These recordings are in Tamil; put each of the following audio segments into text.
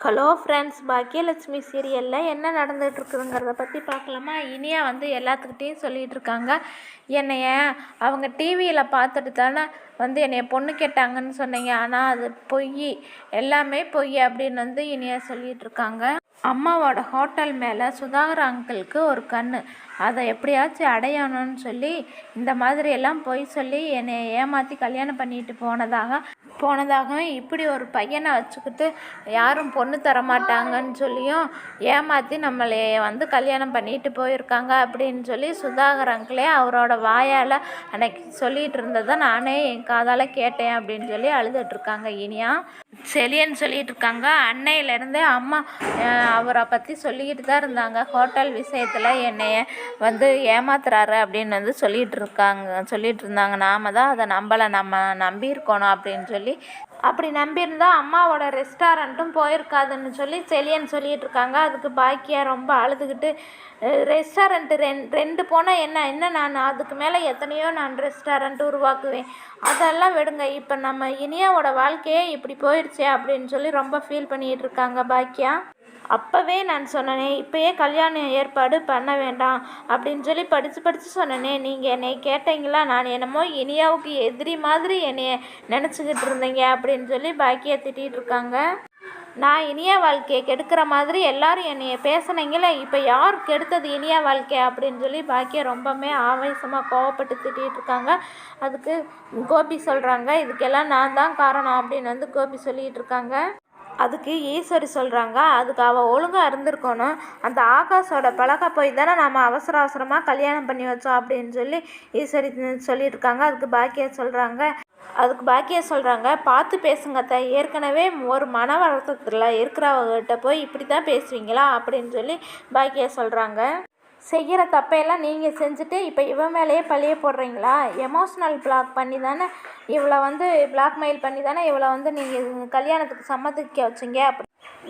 ஹலோ ஃப்ரெண்ட்ஸ் பாக்கியலட்சுமி சீரியலில் என்ன நடந்துகிட்டு இருக்குதுங்கிறத பற்றி பார்க்கலாமா? இனியா வந்து எல்லாத்துக்கிட்டேயும் சொல்லிகிட்டு இருக்காங்க என்னைய அவங்க டிவியில் பார்த்துட்டு தானே வந்து என்னைய பொண்ணு கேட்டாங்கன்னு சொன்னீங்க. ஆனால் அது பொய். எல்லாமே பொய் அப்படின்னு வந்து இனியா சொல்லிகிட்டு இருக்காங்க அம்மாவோட ஹோட்டல் மேலே சுதாகர் அங்கிளுக்கு ஒரு கண் அதை எப்படியாச்சும் அடையணும்னு சொல்லி இந்த மாதிரி எல்லாம் பொய் சொல்லி என்னை ஏமாற்றி கல்யாணம் பண்ணிட்டு போனதாக போனதாகவும் இப்படி ஒரு பையனை வச்சுக்கிட்டு யாரும் பொண்ணு தர மாட்டாங்கன்னு சொல்லியும் ஏமாற்றி நம்மளை வந்து கல்யாணம் பண்ணிட்டு போயிருக்காங்க அப்படின்னு சொல்லி சுதாகர் அங்கிளே அவரோட வாயால் அன்னைக்கு சொல்லிட்டு இருந்ததை நானே என் காதால் கேட்டேன் அப்படின்னு சொல்லி அழுதுட்ருக்காங்க இனியா செலியன்னு சொல்லிட்டு இருக்காங்க. அன்னையிலேருந்தே அம்மா அவரை பற்றி சொல்லிக்கிட்டு தான் இருந்தாங்க. ஹோட்டல் விஷயத்தில் என்னைய வந்து ஏமாத்துறாரு அப்படின்னு வந்து சொல்லிட்டு இருக்காங்க சொல்லிட்டு இருந்தாங்க. நாம தான் அதை நம்பலை. நம்ம நம்பியிருக்கணும் அப்படின்னு சொல்லி அப்படி நம்பியிருந்தா அம்மாவோட ரெஸ்டாரண்ட்டும் போயிருக்காதுன்னு சொல்லி செலியன் சொல்லிட்டு இருக்காங்க. அதுக்கு பாக்கியா ரொம்ப அழுதுகிட்டு ரெஸ்டாரண்ட்டு ரெண் ரெண்டு போனால் என்ன? என்ன நான் அதுக்கு மேலே எத்தனையோ நான் ரெஸ்டாரண்ட் உருவாக்குவேன். அதெல்லாம் விடுங்க. இப்போ நம்ம இனியாவோட வாழ்க்கையே இப்படி போயிடுச்சே அப்படின்னு சொல்லி ரொம்ப ஃபீல் பண்ணிகிட்டு இருக்காங்க பாக்கியா. அப்போவே நான் சொன்னனே இப்போயே கல்யாணம் ஏற்பாடு பண்ண வேண்டாம் அப்படின்னு சொல்லி படித்து படித்து சொன்னனே. நீங்கள் என்னை கேட்டீங்களா? நான் என்னமோ இனியாவுக்கு எதிரி மாதிரி என்னைய நினச்சிக்கிட்டு இருந்தீங்க அப்படின்னு சொல்லி பாக்கியா திட்டிகிட்டு இருக்காங்க. நான் இனியா வாழ்க்கையை கெடுக்கிற மாதிரி எல்லாரும் என்னைய பேசினீங்களே இப்போ யார் கெடுத்தது இனியா வாழ்க்கை அப்படின்னு சொல்லி பாக்கியா ரொம்பவுமே ஆவேசமாக கோவப்பட்டு திட்டிகிட்டு இருக்காங்க. அதுக்கு கோபி சொல்கிறாங்க இதுக்கெல்லாம் நான் தான் காரணம் அப்படின்னு வந்து கோபி சொல்லிகிட்டு இருக்காங்க. அதுக்கு ஈஸ்வரி சொல்கிறாங்க அதுக்கு அவள் ஒழுங்காக இருந்திருக்கணும். அந்த ஆகாஷோட பழக போய் தானே நம்ம அவசர அவசரமாக கல்யாணம் பண்ணி வச்சோம் அப்படின்னு சொல்லி ஈஸ்வரி சொல்லியிருக்காங்க. அதுக்கு பாக்கியா சொல்கிறாங்க அதுக்கு பாக்கியா சொல்கிறாங்க பார்த்து பேசுங்க த ஏற்கனவே ஒரு மன வருத்தத்தில் இருக்கிறவங்ககிட்ட போய் இப்படி தான் பேசுவீங்களா? அப்படின்னு சொல்லி பாக்கியா சொல்கிறாங்க செய்கிற தப்பையெல்லாம் நீங்கள் செஞ்சுட்டு இப்போ இவன் மேலேயே பழிய போடுறீங்களா? எமோஷ்னல் பிளாக் பண்ணி தானே இவளை வந்து பிளாக்மெயில் பண்ணி தானே இவளை வந்து நீங்கள் கல்யாணத்துக்கு சம்மதிக்க வச்சீங்க? அப்படி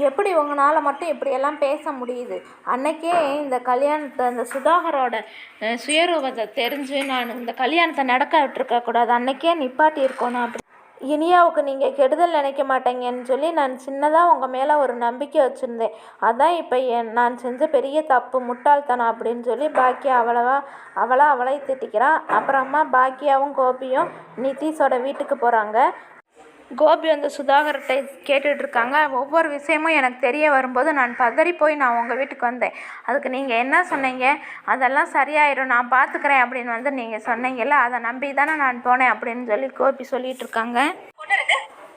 எப்படி உங்களால் மட்டும் இப்படியெல்லாம் பேச முடியுது? அன்னைக்கே இந்த கல்யாணத்தை இந்த சுதாகரோட சுயரூபத்தை தெரிஞ்சு நான் இந்த கல்யாணத்தை நடக்க விட்டுருக்க கூடாது அன்னைக்கே நிப்பாட்டி இருக்கணும் அப்படி இனியாவுக்கு நீங்கள் கெடுதல் நினைக்க மாட்டீங்கன்னு சொல்லி நான் சின்னதாக உங்கள் மேலே ஒரு நம்பிக்கை வச்சுருந்தேன். அதான் இப்போ என் நான் செஞ்ச பெரிய தப்பு முட்டாள்தனம் அப்படின்னு சொல்லி பாக்கியா அவ்வளவா அவளை அவளை திட்டிக்கிறான் அப்புறமா பாக்கியாவும் கோபியும் நிதிஷோட வீட்டுக்கு போகிறாங்க கோபி வந்து சுதாகர்கிட்ட கேட்டுட்டு இருக்காங்க ஒவ்வொரு விஷயமும் எனக்கு தெரிய வரும்போது நான் பதறி போய் நான் உங்கள் வீட்டுக்கு வந்தேன். அதுக்கு நீங்கள் என்ன சொன்னீங்க? அதெல்லாம் சரியாயிடும் நான் பார்த்துக்கிறேன் அப்படின்னு வந்து நீங்கள் சொன்னீங்கல்ல அதை நம்பி தானே நான் போனேன் அப்படின்னு சொல்லி கோபி சொல்லிட்டு இருக்காங்க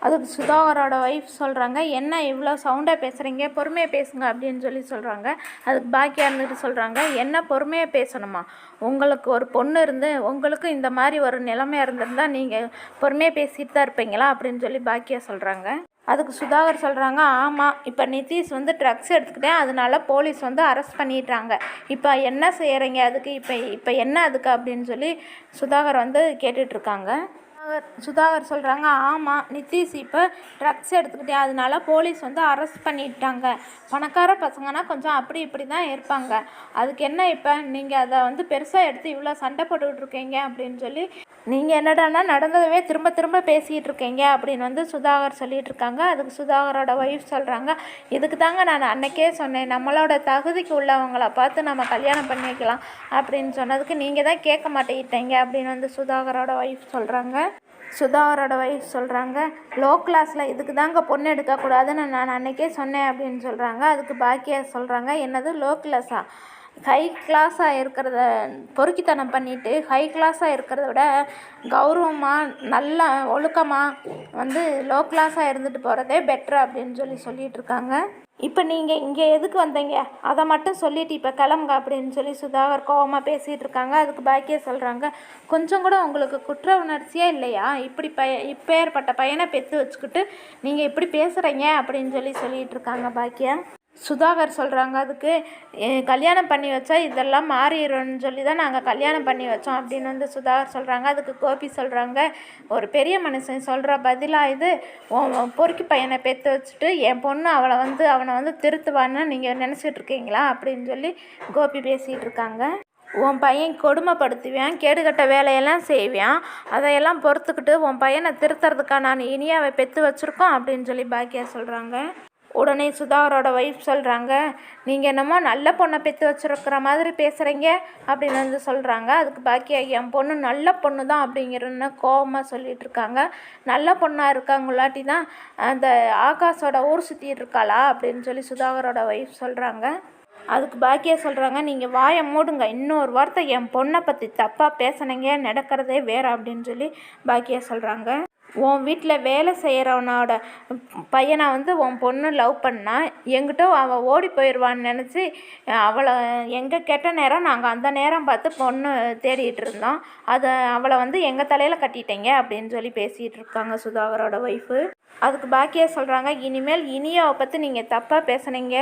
அதுக்கு சுதாகரோட ஒய்ஃப் சொல்கிறாங்க என்ன இவ்வளோ சவுண்டாக பேசுகிறீங்க பொறுமையாக பேசுங்க அப்படின்னு சொல்லி சொல்கிறாங்க அதுக்கு பாக்கியா இருந்துட்டு சொல்கிறாங்க என்ன பொறுமையாக பேசணுமா? உங்களுக்கு ஒரு பொண்ணு இருந்து உங்களுக்கும் இந்த மாதிரி ஒரு நிலைமையாக இருந்திருந்தால் நீங்கள் பொறுமையாக பேசிட்டு தான் இருப்பீங்களா? அப்படின்னு சொல்லி பாக்கியா சொல்கிறாங்க அதுக்கு சுதாகர் சொல்கிறாங்க ஆமாம் இப்போ நிதிஷ் வந்து ட்ரக்ஸ் எடுத்துக்கிட்டேன். அதனால போலீஸ் வந்து அரெஸ்ட் பண்ணிட்டாங்க இப்போ என்ன செய்கிறீங்க அதுக்கு இப்போ இப்போ என்ன அதுக்கு? அப்படின்னு சொல்லி சுதாகர் வந்து கேட்டுட்ருக்காங்க சுதாகர் சுதாகர் சொல்கிறாங்க ஆமாம் நிதிஷ் இப்போ ட்ரக்ஸ் எடுத்துக்கிட்டே அதனால போலீஸ் வந்து அரெஸ்ட் பண்ணிட்டாங்க. பணக்கார பசங்கன்னா கொஞ்சம் அப்படி இப்படி தான் இருப்பாங்க. அதுக்கு என்ன இப்போ? நீங்கள் அதை வந்து பெருசாக எடுத்து இவ்வளோ சண்டை போட்டுக்கிட்டு இருக்கீங்க அப்படின்னு சொல்லி நீங்கள் என்னடான்னா நடந்ததவே திரும்ப திரும்ப பேசிகிட்டு இருக்கீங்க அப்படின்னு வந்து சுதாகர் சொல்லிட்டு இருக்காங்க அதுக்கு சுதாகரோட ஒய்ஃப் சொல்கிறாங்க இதுக்கு தாங்க நான் அன்னைக்கே சொன்னேன் நம்மளோட தகுதிக்கு உள்ளவங்கள பார்த்து நம்ம கல்யாணம் பண்ணி வைக்கலாம் அப்படின்னு சொன்னதுக்கு நீங்கள் தான் கேட்க மாட்டேங்கிட்டீங்க அப்படின்னு வந்து சுதாகரோட ஒய்ஃப் சொல்கிறாங்க சுதாகரோட ஒய்ஃப் சொல்கிறாங்க லோ கிளாஸில் இதுக்கு தாங்க பொண்ணு எடுக்கக்கூடாதுன்னு நான் அன்னைக்கே சொன்னேன் அப்படின்னு சொல்கிறாங்க அதுக்கு பாக்கியா சொல்கிறாங்க என்னது லோ கிளாஸா ஹை கிளாஸாக இருக்கிறத பொறுக்கித்தனம் பண்ணிட்டு ஹை கிளாஸாக இருக்கிறத விட கௌரவமாக நல்லா ஒழுக்கமாக வந்து லோ கிளாஸாக இருந்துட்டு போகிறதே பெட்ரு அப்படின்னு சொல்லி சொல்லிட்டு இருக்காங்க. இப்போ நீங்கள் இங்கே எதுக்கு வந்தீங்க? அதை மட்டும் சொல்லிட்டு இப்போ கிளம்புங்க அப்படின்னு சொல்லி சுதாகர் கோவமாக பேசிகிட்டு இருக்காங்க. அதுக்கு பாக்கிய சொல்கிறாங்க கொஞ்சம் கூட உங்களுக்கு குற்ற உணர்ச்சியே இல்லையா? இப்படி பய இப்பேற்பட்ட பையனை பெற்று வச்சுக்கிட்டு நீங்கள் இப்படி பேசுகிறீங்க அப்படின்னு சொல்லி சொல்லிட்டு இருக்காங்க பாக்கியா. சுதாகர் சொல்கிறாங்க அதுக்கு கல்யாணம் பண்ணி வச்சா இதெல்லாம் மாறிடும்னு சொல்லி தான் நாங்கள் கல்யாணம் பண்ணி வச்சோம் அப்படின்னு வந்து சுதாகர் சொல்கிறாங்க அதுக்கு கோபி சொல்கிறாங்க ஒரு பெரிய மனுஷன் சொல்கிற பதிலாக இது உன் பொறுக்கி பையனை பெற்று வச்சுட்டு என் பொண்ணு அவளை வந்து அவனை வந்து திருத்துவான்னு நீங்கள் நினச்சிட்டு இருக்கீங்களா? அப்படின்னு சொல்லி கோபி பேசிகிட்டு இருக்காங்க. உன் பையன் கொடுமைப்படுத்துவான் கேடுகட்ட வேலையெல்லாம் செய்வான் அதையெல்லாம் பொறுத்துக்கிட்டு உன் பையனை திருத்துறதுக்காக நான் இனியாவை பெற்று வச்சுருக்கோம் அப்படின்னு சொல்லி பாக்கியா சொல்கிறாங்க உடனே சுதாகரோட ஒய்ஃப் சொல்கிறாங்க நீங்கள் என்னமோ நல்ல பொண்ணை பெற்று வச்சுருக்கிற மாதிரி பேசுகிறீங்க அப்படின்னு வந்து சொல்கிறாங்க அதுக்கு பாக்கியா என் பொண்ணு நல்ல பொண்ணு தான் அப்படிங்கிறன்னு கோவமாக சொல்லிகிட்டு இருக்காங்க. நல்ல பொண்ணாக இருக்காங்களாட்டி தான் அந்த ஆகாஷோட ஊர் சுற்றிட்டு இருக்காளா? அப்படின்னு சொல்லி சுதாகரோட ஒய்ஃப் சொல்கிறாங்க அதுக்கு பாக்கியா சொல்கிறாங்க நீங்கள் வாயை மூடுங்க இன்னொரு வார்த்தை என் பொண்ணை பற்றி தப்பாக பேசுனீங்க நடக்கிறதே வேறு அப்படின்னு சொல்லி பாக்கியா சொல்கிறாங்க உன் வீட்டில் வேலை செய்கிறவனோட பையனை வந்து உன் பொண்ணு லவ் பண்ணா எங்கிட்ட அவள் ஓடி போயிடுவான்னு நினச்சி அவளை எங்கே கெட்ட நேரம் நாங்கள் அந்த நேரம் பார்த்து பொண்ணு தேடிட்டு இருந்தோம். அதை அவளை வந்து எங்கள் தலையில் கட்டிட்டீங்க அப்படின்னு சொல்லி பேசிகிட்டு இருக்காங்க சுதாகரோட ஒய்ஃபு அதுக்கு பாக்கியா சொல்கிறாங்க இனிமேல் இனியாவை பற்றி நீங்கள் தப்பாக பேசுனீங்க.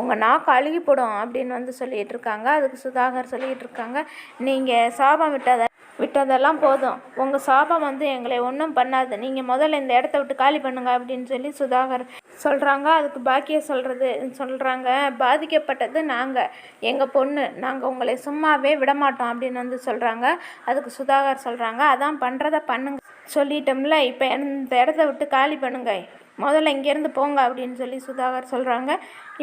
உங்கள் நாக்கு அழுகி போடும் அப்படின்னு வந்து சொல்லிகிட்டு இருக்காங்க. அதுக்கு சுதாகர் சொல்லிகிட்டு இருக்காங்க நீங்கள் சாபம் விட்டதை விட்டதெல்லாம் போதும். உங்கள் சாபம் வந்து எங்களை ஒன்றும் பண்ணாது. நீங்கள் முதல்ல இந்த இடத்த விட்டு காலி பண்ணுங்க அப்படின்னு சொல்லி சுதாகர் சொல்கிறாங்க அதுக்கு பாக்கிய சொல்கிறது சொல்கிறாங்க பாதிக்கப்பட்டது நாங்கள் எங்கள் பொண்ணு. நாங்கள் உங்களை சும்மாவே விடமாட்டோம் அப்படின்னு வந்து சொல்கிறாங்க அதுக்கு சுதாகர் சொல்கிறாங்க அதான் பண்ணுறத பண்ணுங்க. சொல்லிட்டோம்ல இப்போ இந்த இடத்த விட்டு காலி பண்ணுங்க. முதல்ல இங்கேருந்து போங்க அப்படின்னு சொல்லி சுதாகர் சொல்கிறாங்க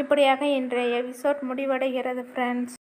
இப்படியாக இன்றைய எபிசோட் முடிவடைகிறது ஃப்ரெண்ட்ஸ்